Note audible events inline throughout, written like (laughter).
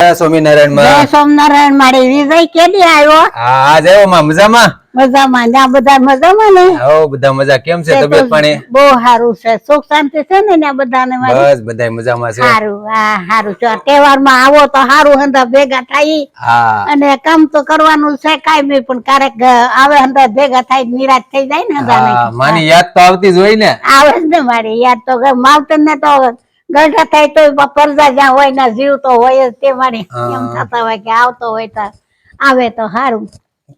સ્વામિનારાયણમાં. સોમનારાયણ મારી વિજય કેદી આવ્યો. હા આજ આવ્યો માં. મજામાં? મજામાં. ત્યાં બધા મજામાં ને? હો બધા મજા. કેમ છે તબિયત પાણી? બહુ સારું છે. સુખ શાંતિ છે ને ત્યાં બધાને બસ બધા મજામાં છે. સારું હા સારું. જો તહેવારમાં આવો તો સારું હંધા ભેગા થાય. હા. અને કામ તો કરવાનું છે કાંઈ પણ ક્યારેક આવે હંધા ભેગા થાય નિરાશ થઈ જાય ને હા માની યાદ તો આવતી જ હોય ને. આવે ને મારી યાદ તો. માવતર ને તો ગઢા થાય તો પરદા જ્યાં હોય ને જીવ તો હોય જ તે મારી. એમ થતા હોય કે આવતો હોય તો આવે તો સારું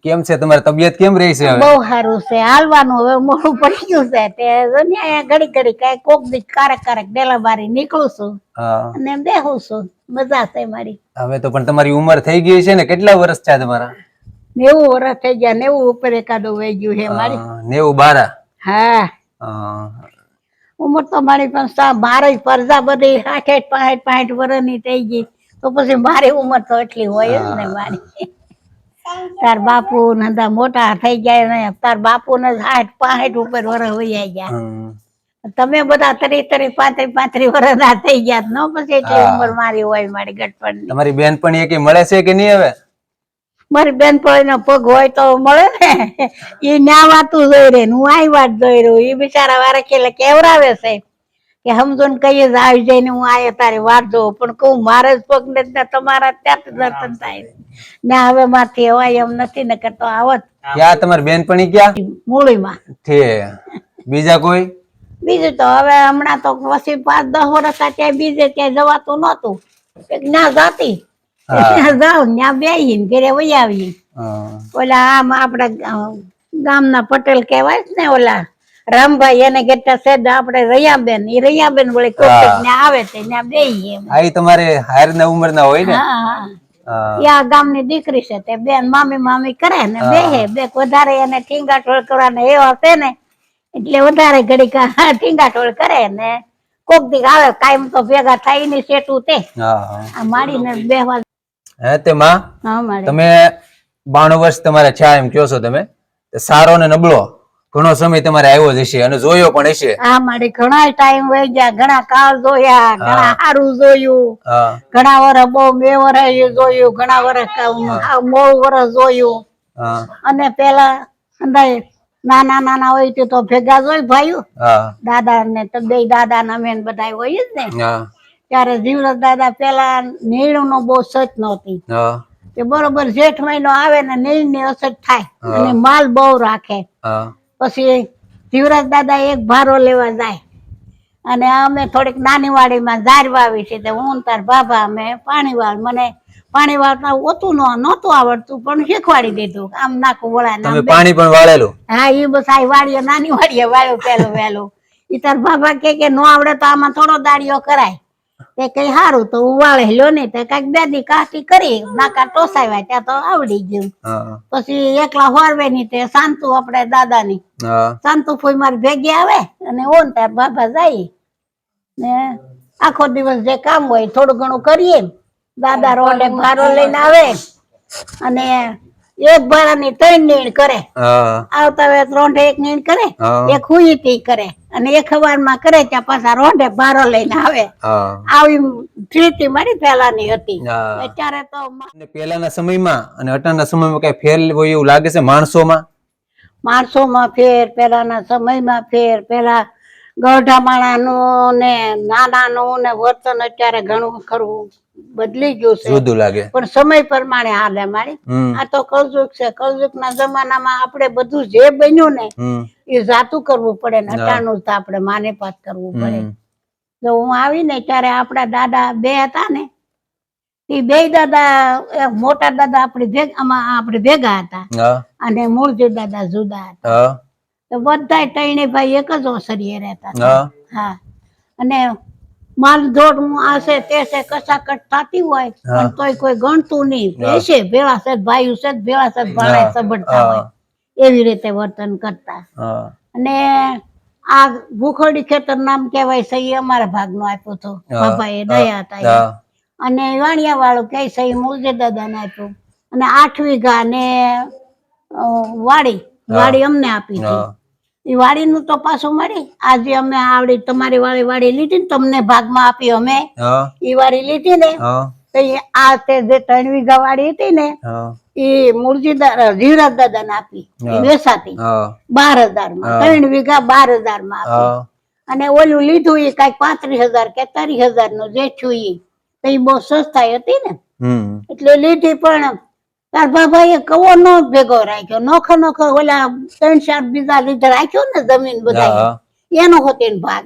કેમ છે? તમારી તબિયત કેમ રહી છે બહુ સારું છે. હાલવાનું હવે મોડું પડી ગયું છે. તે અહીંયા ઘડી ઘડી કઈ કોક દી કારક કારક ડેલા બારી નીકળું છું. અને બેહું છું. મજા છે મારી. હવે તો પણ તમારી ઉંમર થઈ ગઈ છે ને? કેટલા વર્ષ થયા તમારા? નેવું વર્ષ થઈ ગયા. નેવું ઉપર એકાદો વહી ગયું છે મારી. નેવું બારા? હા. ઉંમર તો મારી પણ મારે પરજા બધી સાઠ પાંઠ પાંઠ વર્ષની થઈ ગઈ. તો પછી મારી ઉંમર તો એટલી હોય જ ને મારી. તાર બાપુ નંદા મોટા થઈ ગયા ને તાર બાપુ ને સાઠ પાંઠ ઉપર વર્ષ હોય ગયા. તમે બધા તરી તરી પાંત્રી પાંત્રી વર્ષના થઈ ગયા ન પછી એટલી. ઉંમર મારી હોય મારી ગટપણ તમારી બેનપણી એકે મળે છે કે નહીં હવે? મારી બેન નો પગ હોય તો મળે ને. એ ના વાતું જોઈ રે હું આઈ વાત જોઈ રહ્યું એ બિચારા વારે કેલે કેવરાવે છે? કે સમજો ને કહીએ જ આવી જઈને હું આ તારી વાત જોઉં. પણ કહું મારે જ પગ નથી ને તમારા ત્યાં જ દર્શન થાય. ને હવે માથી હવાય એમ નથી ને કરતો આવત. ક્યાં? તમારી બેનપણી ક્યાં? મૂળીમાં. છે. બીજા કોઈ? બીજું તો હવે હમણાં તો પછી પાંચ દસ વર્ષ ત્યાં બીજે ક્યાંય જવાતું નહોતું. ના જાતી. (laughs) ત્યાં ને ઘરે વહી આવી ઓલા આમ આપડા ગામના પટેલ કહેવાય ને ઓલા રામભાઈ એને કેટલા સેદ આપણે રૈયાબેન ઈ રૈયાબેન વળી. ત્યાં આવે છે ત્યાં બેહી આ તમારે હાર ને ઉંમર ના હોય ને? હા આ ગામની દીકરી છે તે બેન મામી મામી કરે ને બેહે બે વધારે એને ઠીંગા ઠોળ કરવાના એવા છે ને એટલે વધારે ઘડીક ઠીંગા ઠોળ કરે ને કોક દીક આવે કાયમ તો ભેગા થાય ને સેટું તે. આ માડીને બેહવા હે તે માં? તમે બાણું વર્ષ તમારે છે એમ કયો છો તમે. સારો ને નબળો ઘણો સમય તમારે આવ્યો જ હશે અને જોયો પણ હશે. આ મારે ઘણા ટાઈમ વહી ગયા ઘણા કાળ જોયા ઘણા સારું જોયું. ઘણા વર્ષ બહુ બે વર્ષ જોયું ઘણા વર્ષ બહુ વર્ષ જોયું. અને પેલા અંદાજે નાના નાના હોય તો ભેગા જ હોય ભાઈઓ. દાદા ને તો બે દાદા ને અમે બધા હોય જ ને. ત્યારે જીવરજ દાદા પેલા નીણ નો બહુ સચ નહોતી. કે બરોબર જેઠ મહિનો આવે ને નીળની અસર થાય અને માલ બહુ રાખે. પછી જીવરાજ દાદા એક ભારો લેવા જાય. અને અમે થોડીક નાની વાડીમાં ઝાર વાવી છે તે હું તાર બાબા અમે પાણી વાળ મને પાણી વાળતા ઓતું નો નહોતું આવડતું પણ શીખવાડી દીધું. આમ નાખું વળા પાણી પણ વાળેલું? હા એ બસ આ વાડીએ નાની વાડીએ વાળ્યો પેલું વહેલું. ઈ તાર બાબા કે કે નો આવડે તો આમાં થોડો દાડિયો કરાય. તે કઈ સારું તો ઉવાળે વાળે લ્યો ને તે કાંઈક બે દી કાઠી કરી નાકા ટોસાવ્યા ત્યાં તો આવડી ગયું. પછી એકલા હોરવે ની તે શાંતુ આપણે દાદા ની શાંતુ ફોઈ મારી ભેગી આવે અને ઓન તાર બાબા જાય. ને આખો દિવસ જે કામ હોય થોડું ઘણું કરીએ. દાદા રોડે ભારો લઈને આવે. અને એક ભાડાની ત્રણ નીણ કરે. આવતા વેત રોંઢે એક નીણ કરે એક હુઈતી કરે. અને એક માં કરે ત્યાં પાછા રોંઢે ભારો લઈને આવે. આવી પ્રીતિ મારી પેલાની હતી. અત્યારે તો પહેલાના સમયમાં અને અત્યારના સમયમાં કઈ ફેર હોય એવું લાગે છે માણસોમાં? માણસોમાં ફેર પેલાના સમયમાં ફેર પેલા ગઢા માણાનું ને નાનાનું ને વર્તન અત્યારે ઘણું ખરું બદલી ગયું છે. જુદું લાગે. પણ સમય પ્રમાણે હાલે મારી. આ તો કળયુગ છે. કળયુગ ના જમાનામાં આપણે બધું જે બન્યું ને એ જાતું કરવું પડે ને અટાણું તો આપણે માને પાત કરવું પડે. તો હું આવીને ત્યારે આપણા દાદા બે હતા ને એ બે દાદા મોટા દાદા આપડે ભેગા આપણે ભેગા હતા. અને મૂળજી દાદા જુદા હતા. તો બધા ત્રણે ભાઈ એક જ ઓસરીએ રહેતા હતા. હા. હા. અને માલ જોડ હું આશે તે છે કસાકટ થતી હોય પણ તોય કોઈ ગણતું નહીં. બેસે ભેળા છે ભાઈ છે ભેળા છે ભાણા સબડતા હોય. એવી રીતે વર્તન કરતા. હા. અને આ ભૂખડી ખેતર નામ કહેવાય છે એ અમારા ભાગનો આપ્યો હતો. બાપાએ દયા હતા એ. હા. અને વાણિયા વાળું કહે છે એ દાદાને આપ્યું. અને આઠ વીઘા ને અ, વાડી. વાડી અમને આપી હતી. હા. એ વાડીનું તો પાછું મળી. આજે અમે આવડી તમારી વાળી વાડી લીધી ને તમને ભાગમાં આપી અમે. એ વાડી લીધી ને તો આ તે જે ત્રણ વીઘા વાળી હતી ને એ મૂળજીદાર જીવરાજ દાદા ને આપી. વેસાતી. બાર હજારમાં ત્રણ વીઘા બાર હજારમાં આપી અને ઓલું લીધું એ કંઈક પાંત્રીસ હજાર કે ત્રીસ હજારનું જેઠું ઈ. એ બહુ સસ્તાઈ હતી ને. એટલે લીધી પણ તાર બાબાએ કવો નો ભેગો રાખ્યો? નોખો નોખો ઓલા ત્રણ ચાર બીજા લીધે રાખ્યો ને જમીન બધા એનો હતો ભાગ.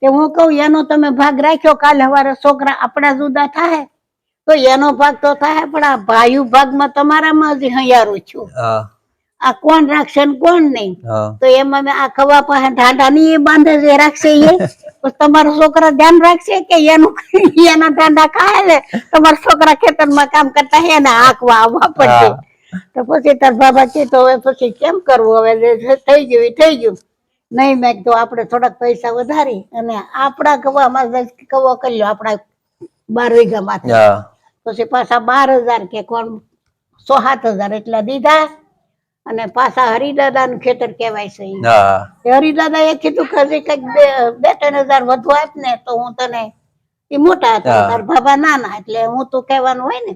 તે હું કહું એનો તમે ભાગ રાખ્યો કાલે હવારે છોકરા આપણા જુદા થાય તો એનો ભાગ તો થાય પણ આ ભાઈ ભાગમાં તમારામાં જ હૈયારું છું. આ કોણ રાખશે ને કોણ નહીં? તો એમાં આ ખવા પાસે ઢાંઢા ની એ બાંધે રાખશે એ? (laughs) તો તમારા છોકરા ધ્યાન રાખશે કે એનું (laughs) એના ઢાંઢા ખાય ને તમારા છોકરા ખેતરમાં કામ કરતા હે ને આંકવા આવવા પડશે. તો પછી તાર બાબા કે તો હવે પછી કેમ કરવું? હવે થઈ ગયું થઈ ગયું. નહીં મેં કીધું આપણે થોડાક પૈસા વધારી અને આપણા કવામાં માં કવો કરી લો આપણા બાર વીઘામાંથી. પછી પાછા બાર હજાર કે કોણ? સો સાત હજાર એટલા દીધા. અને પાછા હરિદાદા નું ખેતર કહેવાય છે હરિદાદા એ કીધું કે હજી કંઈક બે ત્રણ હજાર વધુ આપ ને તો હું તને એ મોટા હતા. તાર બાબા નાના એટલે હું તો કહેવાનું હોય ને.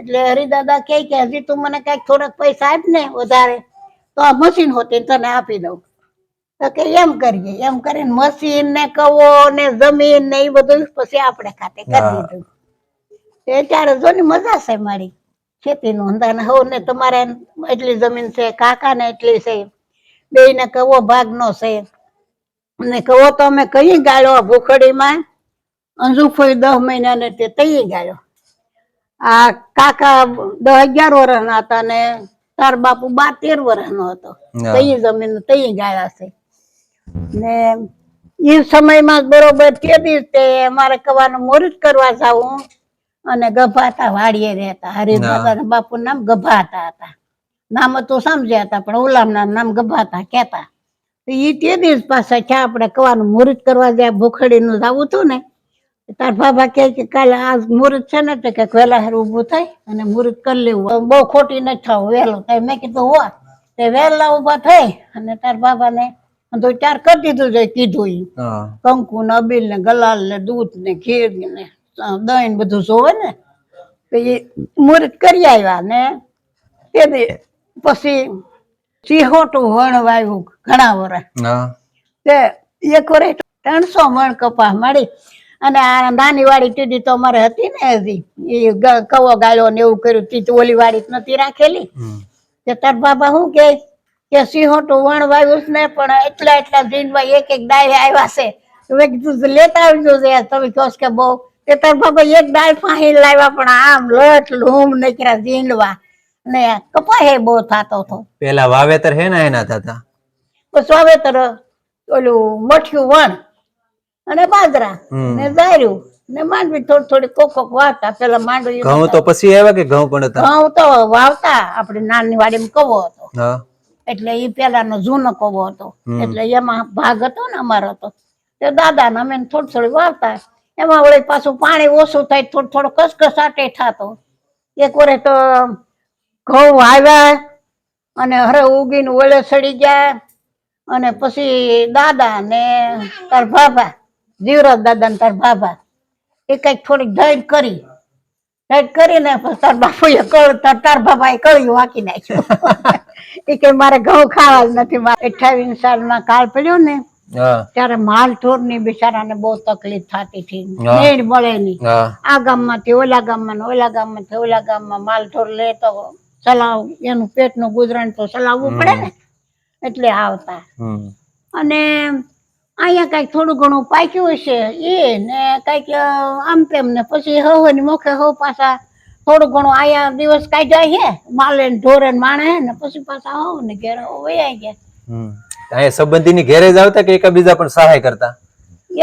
એટલે હરિદાદા કે કે હજી તું મને કંઈક થોડાક પૈસા આપ ને વધારે તો આ મશીન હોતી તને આપી દઉં. તો કે એમ કરીએ એમ કરીને મશીન ને કવો ને જમીન ને એ બધું પછી આપણે ખાતે કરી. દીધું. તે અત્યારે જો ને મજા છે મારી. ખેતી નું અને હવ ને તમારે એટલી જમીન છે કાકા ને એટલી છે બે ને કવો ભાગ નો છે. ને કવો તો અમે કઈ ગાળ્યો ભૂખડીમાં? અંજુફોઈ દસ મહિના ને તે તઈ ગાળ્યો આ કાકા દસ અગિયાર વર્ષના હતા ને તાર બાપુ બાર તેર વર્ષનો હતો. હા. તઈ જમીન તઈ ગાળ્યા છે. ને એ સમયમાં બરોબર તે દિવસે અમારે કવાનું મોરું કરવા જાવું અને ગભાતા વાડીએ રહેતા. હરિદાદા બાપુ નામ ગભાતા હતા. નામ તો સમજ્યા હતા પણ ઓલામના નામ ગભાતા કેતા ઈ તે દિવસ પાછા ક્યાં આપણે કવાનું મુહૂર્ત કરવા જાય ભૂખડીનું જાવું હતું ને. તાર બાબા કહે કે કાલે આ મુહૂર્ત છે ને તો કે વહેલા હેર ઊભું થાય અને મુહૂર્ત કરી લેવું. બહુ ખોટી ન થાવ વહેલો તો મેં કીધું હોવા. તે વહેલા ઊભા થઈ અને તાર બાબાને તો ચાર કરી દીધું છે કીધું કંકુ ને અબીલ ને ગલાલ ને દૂધ ને ખીર ને દહીં બધું જોવે ને પછી મુહૂર્ત કરી આવ્યા ને તે પછી સિંહોટું વણ વાવ્યું ઘણા વર્ષ તે એક વર્ષ ત્રણસો મણ કપા મળી. અને આ નાની વાડી ટીડી તો અમારે હતી ને હજી એ કવો ગાળ્યો ને એવું કર્યું તી તો ઓલી વાડી નથી રાખેલી. કે તાર બાબા શું કે કે સિંહોટું વણ વાવ્યું ને પણ એટલા એટલા દિનમાં એક એક ડાય આવ્યા છે. મેં કીધું લેતા આવજો છે તમે કહો કે બહુ તે તાર બાબા એક ડાળ ફાહી લાવ્યા પણ આમ લટ લૂમ નીકળ્યા ઝીંડવા. ને કપાહે બહુ થતો હતો પેલા વાવેતર હે ને એના થતા? બસ વાવેતર ઓલું મઠિયું વણ અને બાજરા ને દાર્યું ને માંડવી થોડી થોડી કોક કોક વાવતા પેલા માંડવી ઘઉં તો પછી આવ્યા કે ઘઉં પણ હતા ઘઉં તો વાવતા આપણે નાની વાડીમાં કવો હતો. હા. એટલે એ પેલાનો જૂનો કવો હતો. એટલે એમાં ભાગ હતો ને અમારો હતો તે દાદા ને અમે થોડી થોડી વાવતા. એમાં વળી પાછું પાણી ઓછું થાય, થોડું થોડો કસકસાટે થતો. એક વરે તો ઘઉં આવ્યા અને હરે ઉગીને ઓલે સડી ગયા અને પછી દાદા ને તાર ભાભા, જીવરાજ દાદા ને તાર ભાભા, એ કંઈક થોડીક ઢળ કરી. ઢળ કરીને પછી તાર બાપુએ કળ તાર તાર બાપાએ કળ્યું વાંકી નાખ્યું. (laughs) એ કે મારે ઘઉં ખાવા નથી, મારે અઠાવીસ સાલમાં કાળ પડ્યો ને હા. માલ ઢોરની બિચારાને બહુ તકલીફ થતી હતી. નીણ મળે નહીં. આ ગામમાંથી ઓલા ગામમાં ને ઓલા ગામમાંથી ઓલા ગામમાં માલઢોર લે તો ચલાવ એનું પેટનું ગુજરાન તો ચલાવવું પડે ને. એટલે આવતા. અને અહીંયા કંઈક થોડું ઘણું પાક્યું હશે. એ ને કંઈક આમ તેમ ને પછી હવે મોખે હવ પાછા થોડું ઘણું અહીંયા દિવસ કાઢ્યા છે માલે ને ઢોરે ને માણે ને પછી પાછા હવ ને ઘેર વયા ગયા. અહીંયા સંબંધીની ઘેરે જ આવતા કે એકબીજા પણ સહાય કરતા?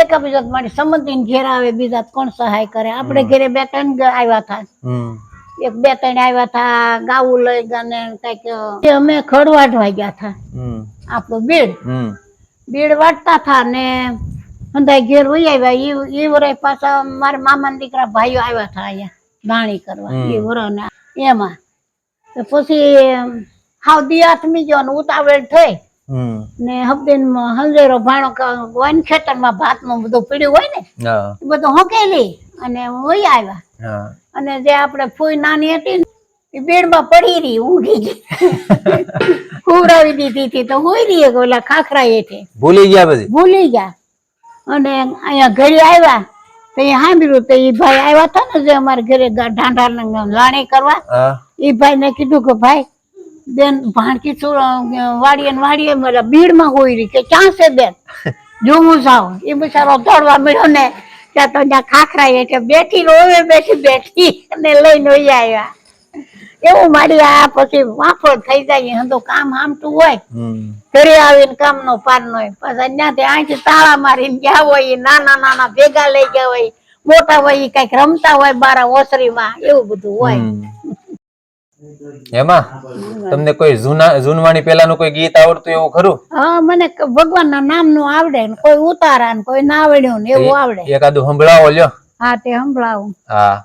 એકાબીજા મારી સંમતિ ઘેર આવે બીજા કોણ સહાય કરે? આપણે ઘેરે બે ત્રણ આવ્યા હતા એક બે ત્રણ આવ્યા હતા ગાવું લઈ ગયા ને કંઈક એ અમે ખડવાઢવા ગયા હતા આપણું બીડ. બીડ વાટતા હતા ને અંધાય ઘેર વહી આવ્યા. ઈ ઈ વરાય પાછા મારા મામા દીકરા ભાઈઓ આવ્યા હતા અહીંયા દાણી કરવા. એ એ વરાને એમાં. તો પછી હાવ દી આથમી ગયો ને ઉતાવળ થઈ. ને હબદીન હંજેરો ભાણો વન ખેતરમાં ભાતમાં બધું પીડ્યું હોય ને એ બધું હોકેલી અને હોય આવ્યા અને જે આપણે ફૂઈ નાની હતી એ બેડમાં પડી રહી ઊંઘી ગઈ. (laughs) ખવડાવી દીધી હતી તો હોય રહી ઓલા ખાખરા હેઠે. ભૂલી ગયા બધી ભૂલી ગયા. અને અહીંયા ઘરે આવ્યા તો એ સાંભળ્યું તો એ ભાઈ આવ્યા હતા ને જે અમારે ઘરે ઢાંઢા લાણી કરવા એ ભાઈ ને કીધું કે ભાઈ બેન ભાણકી છો વાડીએ ને વાડીએ મારા બીડમાં હોઈ રહી કે ક્યાં છે બેન? જોવું જાઉં. એ બિચારો દોડવા મળ્યો ને ત્યાં તો ત્યાં ખાખરા એટલે બેઠી રોવે બેઠી બેઠી અને લઈને હોઈ આવ્યા. એવું મારી આ પછી વાફળ થઈ જાય હંધો કામ હામતું હોય. ઘરે આવીને કામ નો પાર નો પાછા ત્યાંથી અહીંથી તાળા મારીને ગયા હોય નાના નાના ભેગા લઈ ગયા હોય. મોટા હોય ઈ કંઈક રમતા હોય બારા ઓસરીમાં એવું બધું હોય. એમાં તમને કોઈ જૂના જૂનવાણી પેલાનું કોઈ ગીત આવડતું એવું ખરું? હા મને ભગવાનના નામનું આવડે ને કોઈ ઉતારા ને કોઈ નાવડ્યું ને એવું આવડે. એકાદું સંભળાવો લ્યો. હા તે સંભળાવું. હા.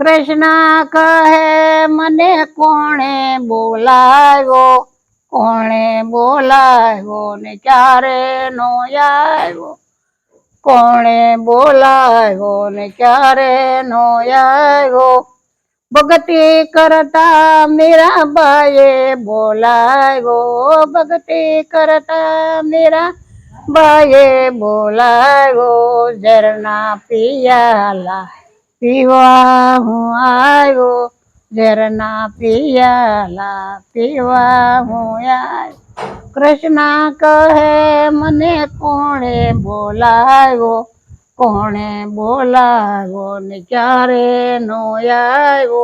કૃષ્ણ કહે મને કોણે બોલાવ્યો? કોણે બોલાવ્યો ને ક્યારે નો આવ્યો કોણે બોલાવ્યો ને ક્યારે નો આવ્યો ભક્તિ કરતા મેરા બાએ બોલાવ્યો. ભક્તિ કરતા મેરા બાએ બોલાવ્યો. ઝરના પિયાલા પીવા હું આવ્યો. ઝરના પિયાલા પીવા હું આવ્યો. કૃષ્ણ કહે, મને કોણે બોલાવ્યો? કોણે બોલાવો ને ક્યારે નો આવ્યો?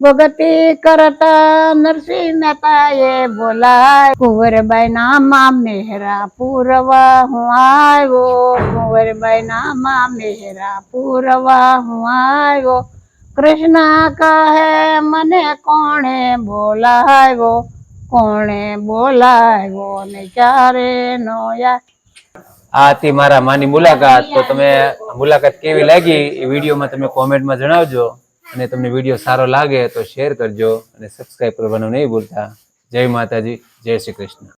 ભગતિ કરતા નરસિંહ મહેતાએ બોલાય કુંવરબાઈ નામા મેરા પૂરવા હું આવ્યો કુંવરબાઈ નામા મેરા પૂરવા હું આવ્યો, કૃષ્ણ કહે, મને કોણે બોલાવ્યો? કોણે બોલાવ્યો ને ક્યારે નો આવ્યો? આ હતી મારા માની મુલાકાત. તો તમે મુલાકાત કેવી લાગી? એ વિડીયોમાં તમે કોમેન્ટમાં જણાવજો અને તમને વીડિયો સારો લાગે તો શેર કરજો અને સબસ્ક્રાઇબ કરવાનું નહીં ભૂલતા. જય માતાજી જય શ્રી કૃષ્ણ.